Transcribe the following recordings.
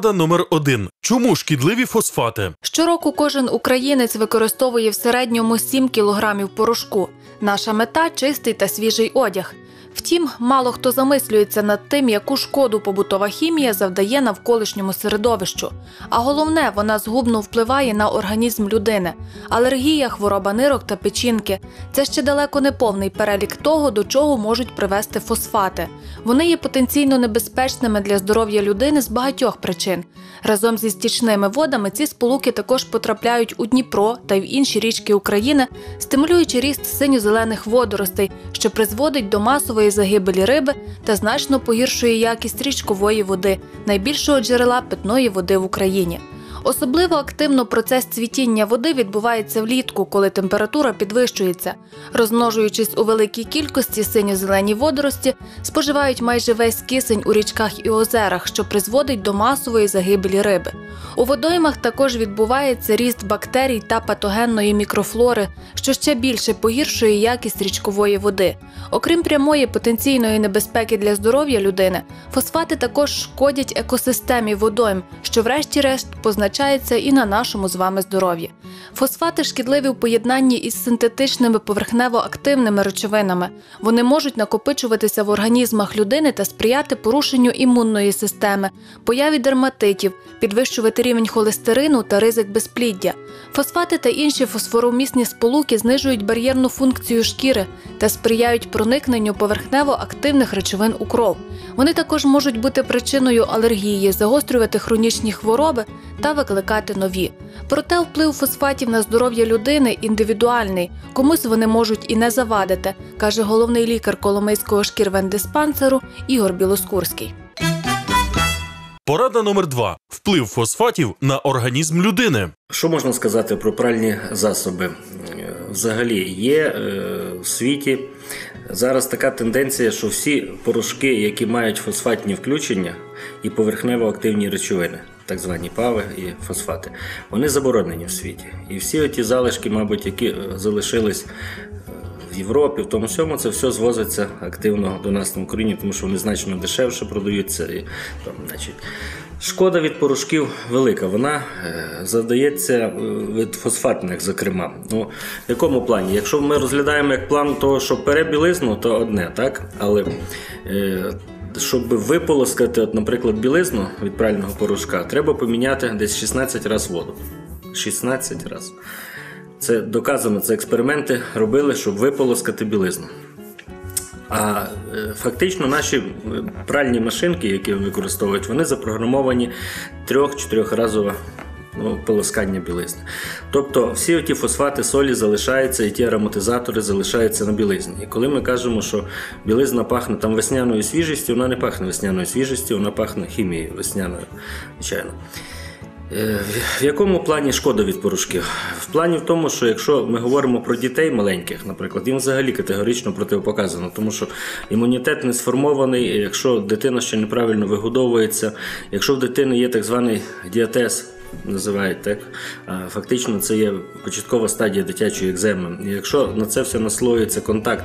Порада номер один: чому шкідливі фосфати? Щороку кожен українець використовує в середньому 7 кілограмів порошку. Наша мета чистий та свіжий одяг. Втім, мало хто замислюється над тим, яку шкоду побутова хімія завдає навколишньому середовищу. А головне, вона згубно впливає на організм людини. Алергія, хвороба нирок та печінки це ще далеко не повний перелік того, до чого можуть привести фосфати. Вони є потенційно небезпечними для здоров'я людини з багатьох причин. Разом зі стічними водами ці сполуки також потрапляють у Дніпро та й в інші річки України, стимулюючи ріст синьо-зелених водоростей, що призводить до масової загибелі риби та значно погіршує якість річкової води, найбільшого джерела питної води в Україні. Особливо активно процес цвітіння води відбувається влітку, коли температура підвищується. Розмножуючись у великій кількості, синьо-зелені водорості споживають майже весь кисень у річках і озерах, що призводить до масової загибелі риби. У водоймах також відбувається ріст бактерій та патогенної мікрофлори, що ще більше погіршує якість річкової води. Окрім прямої потенційної небезпеки для здоров'я людини, фосфати також шкодять екосистемі водойм, що, врешті-решт, позначається і на нашому з вами здоров'ї. Фосфати шкідливі в поєднанні із синтетичними поверхнево-активними речовинами. Вони можуть накопичуватися в організмах людини та сприяти порушенню імунної системи, появі дерматитів, підвищувати рівень холестерину та ризик безпліддя. Фосфати та інші фосфоромісні сполуки знижують бар'єрну функцію шкіри та сприяють проникненню поверхнево-активних речовин у кров. Вони також можуть бути причиною алергії, загострювати хронічні хвороби та викликати нові. Проте вплив фосфатів на здоров'я людини індивідуальний, комусь вони можуть і не завадити, каже головний лікар Коломийського шкірвендиспансеру Ігор Білоскурський. Порада номер два: вплив фосфатів на організм людини. Що можна сказати про пральні засоби? Е, Взагалі є е, в світі зараз така тенденція, що всі порошки, які мають фосфатні включення і поверхнево активні речовини, так звані пави і фосфати, вони заборонені в світі. І всі ті залишки, мабуть, які е, залишились в Європі, в тому всьому це все звозиться активно до нас на Україні, тому що вони значно дешевше продаються. І, там, значить, Шкода від порошків велика. Вона е, завдається е, від фосфатних, зокрема. Ну, В якому плані? Якщо ми розглядаємо як план того, що пере білизну, то одне, так? Але е, щоб виполоскати, от, наприклад, білизну від прального порошка, треба поміняти десь 16 разів воду. 16 разів. Це доказано, це експерименти робили, щоб виполоскати білизну. А е, фактично наші е, пральні машинки, які використовують, вони запрограмовані трьох-чотирьохразове ну, полоскання білизни. Тобто всі ті фосфати солі залишаються, і ті ароматизатори залишаються на білизні. І коли ми кажемо, що білизна пахне там весняною свіжістю, вона не пахне весняною свіжістю, вона пахне хімією весняною, звичайно. Е, в якому плані шкода від порошків? В плані в тому, що якщо ми говоримо про дітей маленьких, наприклад, їм взагалі категорично протипоказано, тому що імунітет не сформований, якщо дитина ще неправильно вигодовується, якщо в дитини є так званий діатез, називають так, фактично це є початкова стадія дитячої екземи. І якщо на це все наслоюється контакт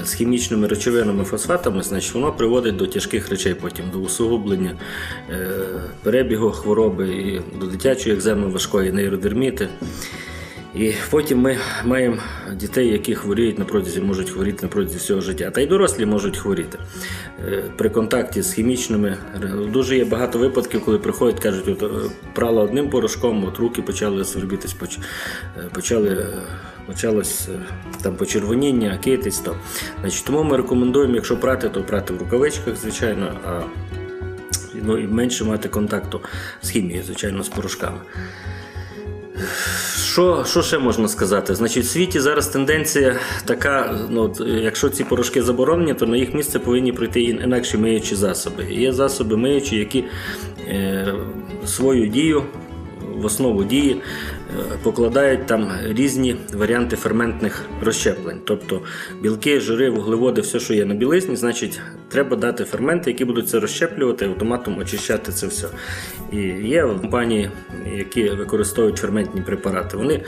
е, з хімічними речовинами фосфатами, значить воно приводить до тяжких речей, потім до усугублення е, перебігу хвороби і до дитячої екземи важкої нейродерміти. І потім ми маємо дітей, які хворіють на протязі, можуть хворіти на протязі всього життя. Та й дорослі можуть хворіти е, при контакті з хімічними. Дуже є багато випадків, коли приходять, кажуть, от, е, прала одним порошком, от руки почали свербітись, е, почали. Почалось там почервоніння, китись. То. Значить, Тому ми рекомендуємо, якщо прати, то прати в рукавичках, звичайно, а ну, і менше мати контакту з хімією, звичайно, з порошками. Що що ще можна сказати? Значить, в світі зараз тенденція така: ну, якщо ці порошки заборонені, то на їх місце повинні прийти інакші миючі засоби. Є засоби миючі, які е, свою дію в основу дії е, покладають там різні варіанти ферментних розщеплень. Тобто білки, жири, вуглеводи, все, що є на білизні, значить, треба дати ферменти, які будуть це розщеплювати, автоматом очищати це все. І є компанії, які використовують ферментні препарати. Вони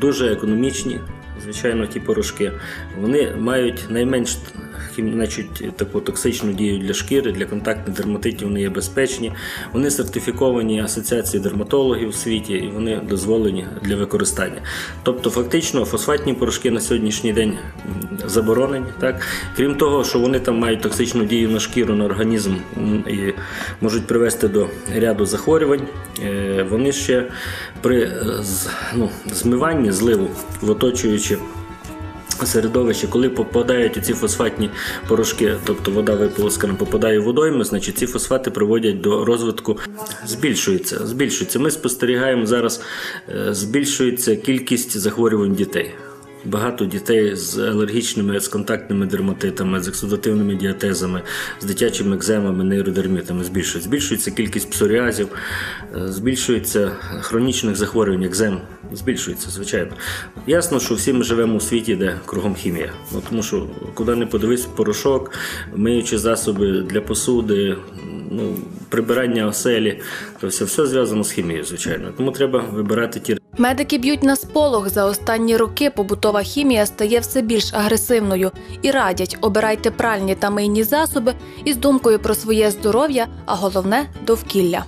дуже економічні. звичайно, ті порошки, вони мають найменш значить, таку токсичну дію для шкіри, для контактних дерматитів вони є безпечні. Вони сертифіковані Асоціацією дерматологів у світі і вони дозволені для використання. Тобто, фактично, фосфатні порошки на сьогоднішній день заборонені. Так? Крім того, що вони там мають токсичну дію на шкіру, на організм і можуть привести до ряду захворювань, е, вони ще при е, ну, змиванні зливу в оточуючи середовище, коли попадають у ці фосфатні порошки, тобто вода виполоскана попадає в водойми, значить ці фосфати приводять до розвитку, збільшується. збільшується. Ми спостерігаємо зараз, е, збільшується кількість захворювань дітей. Багато дітей з алергічними, з контактними дерматитами, з ексудативними діатезами, з дитячими екземами, нейродермітами збільшується. Збільшується кількість псоріазів, е, збільшується хронічних захворювань, екзем, збільшується, звичайно. Ясно, що всі ми живемо у світі, де кругом хімія. Ну, тому що куди не подивись, порошок, миючі засоби для посуди, ну, прибирання оселі, то все, все зв'язано з хімією, звичайно. Тому треба вибирати ті Медики б'ють на сполох. За останні роки побутова хімія стає все більш агресивною і радять обирайте пральні та мийні засоби із думкою про своє здоров'я, а головне довкілля.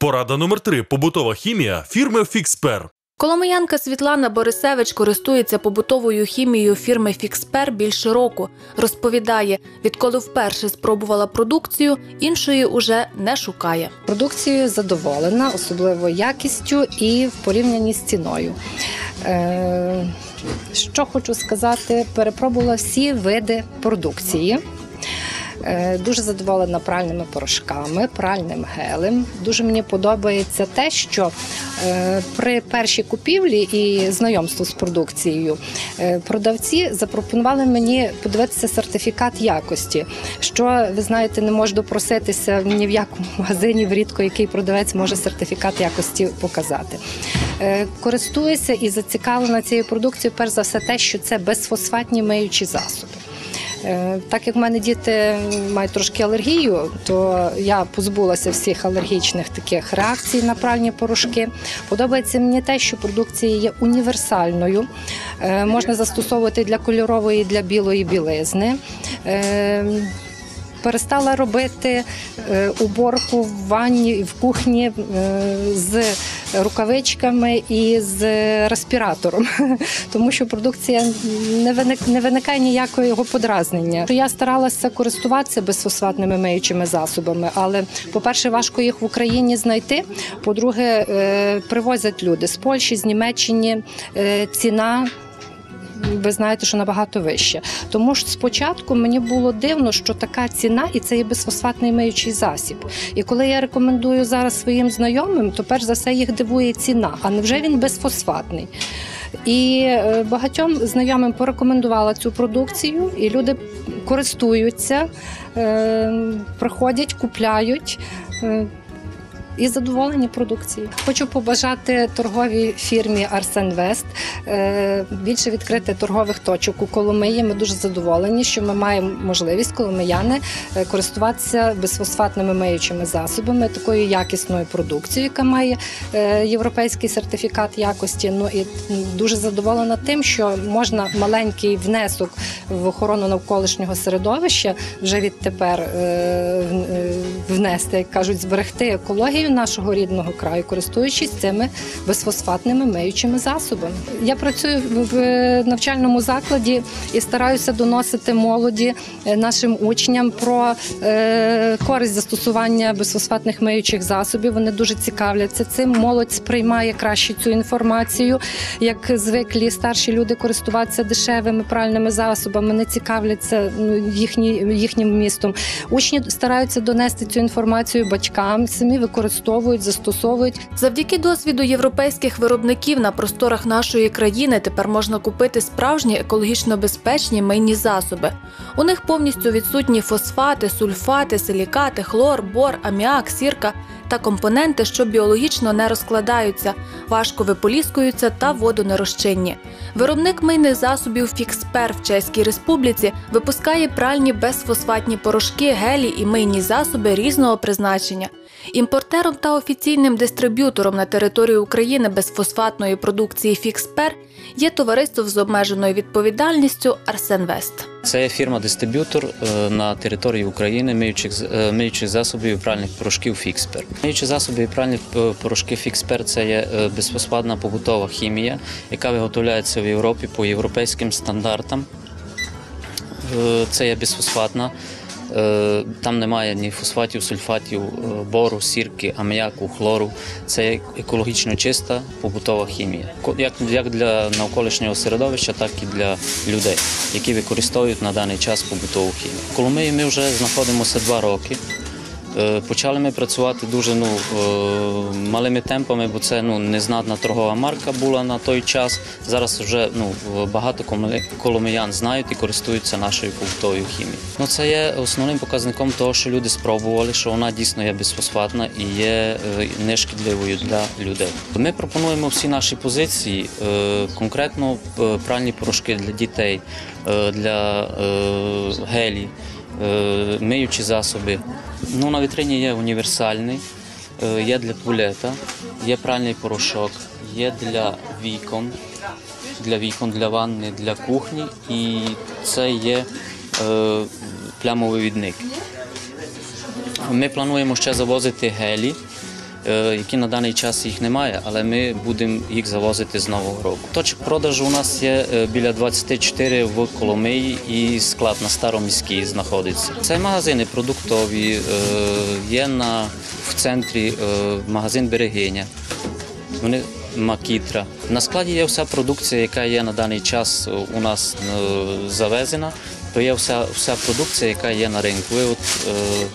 Порада номер три. Побутова хімія фірми Фікспер. Коломиянка Світлана Борисевич користується побутовою хімією фірми Фікспер більше року. Розповідає, відколи вперше спробувала продукцію, іншої уже не шукає. Продукцією задоволена, особливо якістю і в порівнянні з ціною. Е, що хочу сказати, перепробувала всі види продукції. Е, Дуже задоволена пральними порошками, пральним гелем. Дуже мені подобається те, що е, при першій купівлі і знайомству з продукцією е, продавці запропонували мені подивитися сертифікат якості. Що ви знаєте, не можу допроситися ні в якому магазині, рідко який продавець може сертифікат якості показати. Користуюся і зацікавлена цією продукцією, перш за все, те, що це безфосфатні миючі засоби. Е, Так як в мене діти мають трошки алергію, то я позбулася всіх алергічних таких реакцій на пральні порошки. Подобається мені те, що продукція є універсальною, Е, можна застосовувати для кольорової, для білої білизни. Перестала робити е, уборку в ванні в кухні е, з рукавичками і з респіратором, тому що продукція не виник не виникає ніякого його подразнення. Я старалася користуватися безфосфатними миючими засобами, але, по-перше, важко їх в Україні знайти. По-друге, е, привозять люди з Польщі, з Німеччини. Ціна ви знаєте, що набагато вище. Тому ж спочатку мені було дивно, що така ціна, і це є безфосфатний миючий засіб. І коли я рекомендую зараз своїм знайомим, то перш за все їх дивує ціна, а невже він безфосфатний? І е, багатьом знайомим порекомендувала цю продукцію, і люди користуються, е, приходять, купляють. І задоволені продукцією. Хочу побажати торговій фірмі Арсен Вест е, більше відкрити торгових точок у Коломиї. Ми дуже задоволені, що ми маємо можливість коломияни е, користуватися безфосфатними миючими засобами, такою якісною продукцією, яка має е, європейський сертифікат якості. Ну і дуже задоволена тим, що можна маленький внесок в охорону навколишнього середовища вже відтепер внести, як кажуть, зберегти екологію нашого рідного краю, користуючись цими безфосфатними миючими засобами. Я працюю в- в навчальному закладі і стараюся доносити молоді е, нашим учням про е, користь застосування безфосфатних миючих засобів. Вони дуже цікавляться цим. Молодь сприймає краще цю інформацію, як звиклі старші люди користуватися дешевими пральними засобами, не цікавляться ну, їхні, їхнім містом. Учні стараються донести цю інформацію батькам, самі використовують, застосовують. Завдяки досвіду європейських виробників на просторах нашої країни тепер можна купити справжні екологічно безпечні мийні засоби. У них повністю відсутні фосфати, сульфати, силікати, хлор, бор, аміак, сірка та компоненти, що біологічно не розкладаються, важко виполіскуються та водонерозчинні. Виробник мийних засобів Фікспер в Чеській Республіці випускає пральні безфосфатні порошки, гелі і мийні засоби різного призначення. Імпортером та офіційним дистриб'ютором на території України безфосфатної продукції Фікспер є товариство з обмеженою відповідальністю Арсенвест. Це фірма-дистриб'ютор е, на території України миючих, е, миючих засобів і пральних порошків Фікспер. Миючі засоби і пральні е, порошки Фікспер це є е, побутова хімія, яка виготовляється в Європі по європейським стандартам. Це є безфосфатна. Е, Там немає ні фосфатів, сульфатів, е, бору, сірки, аміаку, хлору. Це екологічно чиста побутова хімія, як, для навколишнього середовища, так і для людей, які використовують на даний час побутову хімію. Коломиї ми вже знаходимося два роки. Е, Почали ми працювати дуже ну, е, малими темпами, бо це ну, незнатна торгова марка була на той час. Зараз вже ну, багато коломиян знають і користуються нашою побутовою хімією. Ну, це є основним показником того, що люди спробували, що вона дійсно є безфосфатна і є е, нешкідливою для людей. Ми пропонуємо всі наші позиції, конкретно пральні порошки для дітей, для гелі миючі засоби. Ну, на вітрині є універсальний, е, є для туалета, є пральний порошок, є для вікон, для вікон, для ванни, для кухні і це є е, плямовивідник. Ми плануємо ще завозити гелі, які на даний час їх немає, але ми будемо їх завозити з нового року. Точок продажу у нас є е, біля 24 в Коломиї і склад на Староміській знаходиться. Це магазини продуктові, е, є на, в центрі е, магазин Берегиня. Вони Макітра. На складі є вся продукція, яка є на даний час у нас е, завезена, то є вся, вся продукція, яка є на ринку. І от, е,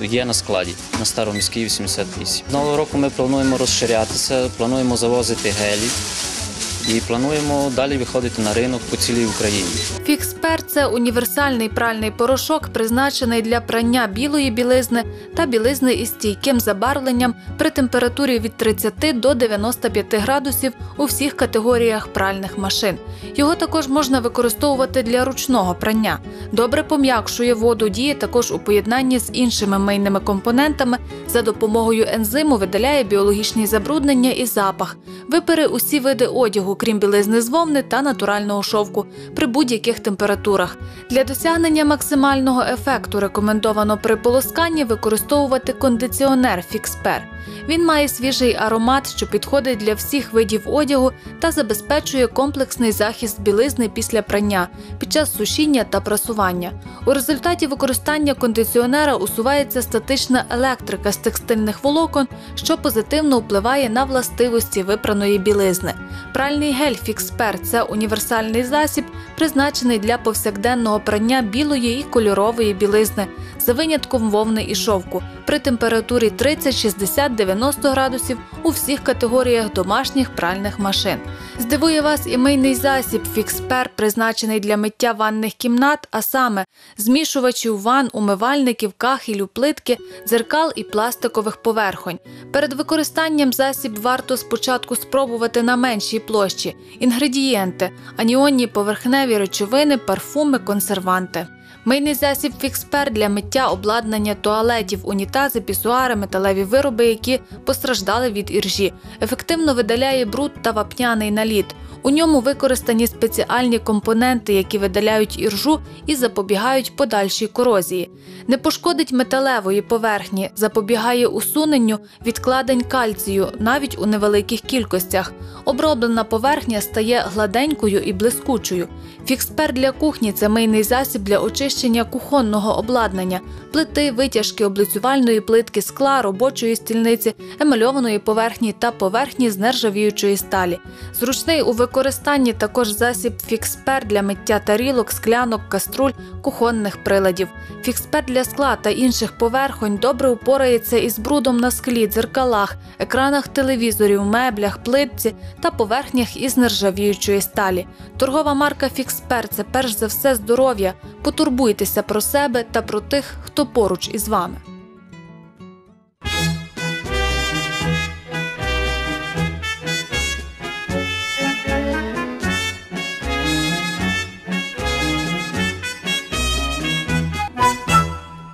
є на складі на старому міській 88. Нового року ми плануємо розширятися, плануємо завозити гелі і плануємо далі виходити на ринок по цілій Україні. Фікспер це універсальний пральний порошок, призначений для прання білої білизни та білизни із стійким забарвленням при температурі від 30 до 95 градусів у всіх категоріях пральних машин. Його також можна використовувати для ручного прання. Добре пом'якшує воду, діє також у поєднанні з іншими мийними компонентами. За допомогою ензиму видаляє біологічні забруднення і запах. Випере усі види одягу, крім білизни з вовни та натурального шовку, при будь-яких температурах. Для досягнення максимального ефекту рекомендовано при полосканні використовувати кондиціонер Фікспер. Він має свіжий аромат, що підходить для всіх видів одягу та забезпечує комплексний захист білизни після прання під час сушіння та прасування. У результаті використання кондиціонера усувається статична електрика з текстильних волокон, що позитивно впливає на властивості випраної білизни. Пральний гель Фікспер це універсальний засіб, призначений для повсякденного прання білої і кольорової білизни за винятком вовни і шовку при температурі 30, 60, 90 градусів у всіх категоріях домашніх пральних машин. Здивує вас і мийний засіб Фікспер, призначений для миття ванних кімнат, а саме змішувачів ван, умивальників, кахелю, плитки, дзеркал і пластикових поверхонь. Перед використанням засіб варто спочатку спробувати на меншій площі інгредієнти, аніонні поверхневі речовини, парфуми, консерванти. Мийний засіб Фікспер для миття обладнання туалетів, унітази, пісуари, металеві вироби, які постраждали від іржі, ефективно видаляє бруд та вапняний наліт. У ньому використані спеціальні компоненти, які видаляють іржу і запобігають подальшій корозії. Не пошкодить металевої поверхні, запобігає усуненню відкладень кальцію навіть у невеликих кількостях. Оброблена поверхня стає гладенькою і блискучою. Фікспер для кухні це мийний засіб для очищення кухонного обладнання, плити, витяжки, облицювальної плитки скла, робочої стільниці, емальованої поверхні та поверхні з нержавіючої сталі. Зручний у використанні також засіб Фікспер для миття тарілок, склянок, каструль, кухонних приладів. Фікспер для скла та інших поверхонь добре упорається із брудом на склі, дзеркалах, екранах телевізорів, меблях, плитці та поверхнях із нержавіючої сталі. Торгова марка Фікспер це перш за все здоров'я. Потурбуйтеся про себе та про тих, хто поруч із вами.